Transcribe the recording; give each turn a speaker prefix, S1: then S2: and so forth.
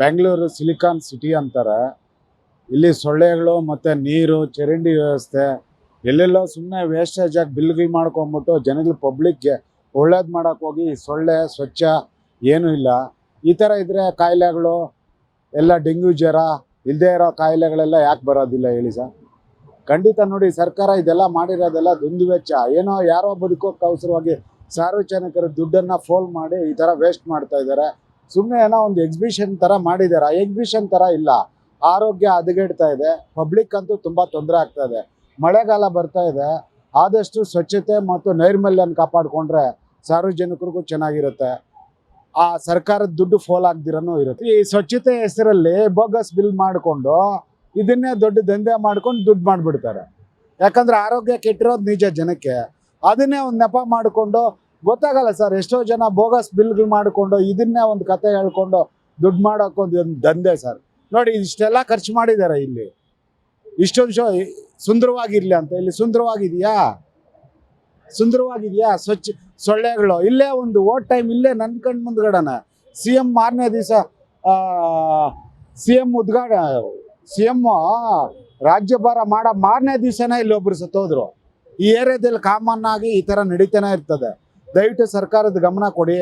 S1: Bengaluru silicon city ಅಂತಾರೆ. ಇಲ್ಲಿ ಸೊಳ್ಳೆಗಳು ಮತ್ತು ನೀರು, ಚರಂಡಿ ವ್ಯವಸ್ಥೆ, ಎಲ್ಲೆಲ್ಲೋ ಸುಮ್ಮನೆ ವೇಸ್ಟೇಜ್ ಆಗಿ ಬಿಲ್ಗಳು ಮಾಡ್ಕೊಂಬಿಟ್ಟು ಜನಗಳು ಪಬ್ಲಿಕ್ಗೆ ಒಳ್ಳೇದು ಮಾಡೋಕೆ ಹೋಗಿ ಸೊಳ್ಳೆ, ಸ್ವಚ್ಛ ಏನೂ ಇಲ್ಲ. ಈ ಥರ ಇದ್ದರೆ ಕಾಯಿಲೆಗಳು, ಎಲ್ಲ ಡೆಂಗ್ಯೂ ಜ್ವರ ಇಲ್ಲದೇ ಇರೋ ಕಾಯಿಲೆಗಳೆಲ್ಲ ಯಾಕೆ ಬರೋದಿಲ್ಲ ಹೇಳಿ ಸರ್? ಖಂಡಿತ ನೋಡಿ ಸರ್ಕಾರ ಇದೆಲ್ಲ ಮಾಡಿರೋದೆಲ್ಲ ದುಂದು ವೆಚ್ಚ. ಏನೋ ಯಾರೋ ಬದುಕೋಕ್ಕೆ ಅವಸರವಾಗಿ ಸಾರ್ವಜನಿಕರ ದುಡ್ಡನ್ನು ಫೋಲ್ ಮಾಡಿ ಈ ಥರ ವೇಸ್ಟ್ ಮಾಡ್ತಾ ಇದ್ದಾರೆ. ಸುಮ್ಮನೆ ಏನೋ ಒಂದು ಎಕ್ಸಿಬಿಷನ್ ಥರ ಮಾಡಿದ್ದಾರೆ. ಎಕ್ಸಿಬಿಷನ್ ಥರ ಇಲ್ಲ. ಆರೋಗ್ಯ ಹದಗೆಡ್ತಾ ಇದೆ. ಪಬ್ಲಿಕ್ ಅಂತೂ ತುಂಬ ತೊಂದರೆ ಆಗ್ತಾ ಇದೆ. ಮಳೆಗಾಲ ಬರ್ತಾ ಇದೆ. ಆದಷ್ಟು ಸ್ವಚ್ಛತೆ ಮತ್ತು ನೈರ್ಮಲ್ಯನ ಕಾಪಾಡಿಕೊಂಡ್ರೆ ಸಾರ್ವಜನಿಕರಿಗೂ ಚೆನ್ನಾಗಿರುತ್ತೆ. ಆ ಸರ್ಕಾರದ ದುಡ್ಡು ಫೋಲ್ ಆಗ್ದಿರನೂ ಇರುತ್ತೆ. ಈ ಸ್ವಚ್ಛತೆ ಹೆಸರಲ್ಲಿ ಬೋಗಸ್ ಬಿಲ್ ಮಾಡಿಕೊಂಡು ಇದನ್ನೇ ದೊಡ್ಡ ದಂಧೆ ಮಾಡ್ಕೊಂಡು ದುಡ್ಡು ಮಾಡಿಬಿಡ್ತಾರೆ. ಯಾಕಂದ್ರೆ ಆರೋಗ್ಯ ಕೆಟ್ಟಿರೋದು ನಿಜ ಜನಕ್ಕೆ. ಅದನ್ನೇ ಒಂದು ನೆಪ ಮಾಡಿಕೊಂಡು ಗೊತ್ತಾಗಲ್ಲ ಸರ್. ಎಷ್ಟೋ ಜನ ಬೋಗಸ್ ಬಿಲ್ಗಳು ಮಾಡಿಕೊಂಡು ಇದನ್ನೇ ಒಂದು ಕತೆ ಹೇಳ್ಕೊಂಡು ದುಡ್ಡು ಮಾಡೋಕ್ಕೊಂದು ಒಂದು ದಂಧೆ ಸರ್. ನೋಡಿ, ಇಷ್ಟೆಲ್ಲ ಖರ್ಚು ಮಾಡಿದ್ದಾರೆ ಇಲ್ಲಿ. ಇಷ್ಟೊಂದು ಶೋ ಸುಂದರವಾಗಿರ್ಲಿ ಅಂತ. ಇಲ್ಲಿ ಸುಂದರವಾಗಿದೆಯಾ? ಸುಂದರವಾಗಿದೆಯಾ? ಸ್ವಚ್ಛ, ಸೊಳ್ಳೆಗಳು. ಇಲ್ಲೇ ಒಂದು ಓಟ್ ಟೈಮ್ ಇಲ್ಲೇ ನನ್ನ ಕಣ್ ಮುಂದ್ಗಡನ. ಸಿ ಎಂ ಮಾರನೇ ದಿವಸ ಸಿ ಎಂ ಉದ್ಘಾಟ, ಸಿ ಎಂ ರಾಜ್ಯಭಾರ ಮಾಡೋ, ಮಾರನೇ ದಿವಸನೇ ಇಲ್ಲೊಬ್ರು ಸತ್ತೋದ್ರು. ಈ ಏರಿಯಾದಲ್ಲಿ ಕಾಮನ್ ಆಗಿ ಈ ಥರ ನಡೀತಾನೆ ಇರ್ತದೆ. ದಯವಿಟ್ಟು ಸರ್ಕಾರದ ಗಮನ ಕೊಡಿ.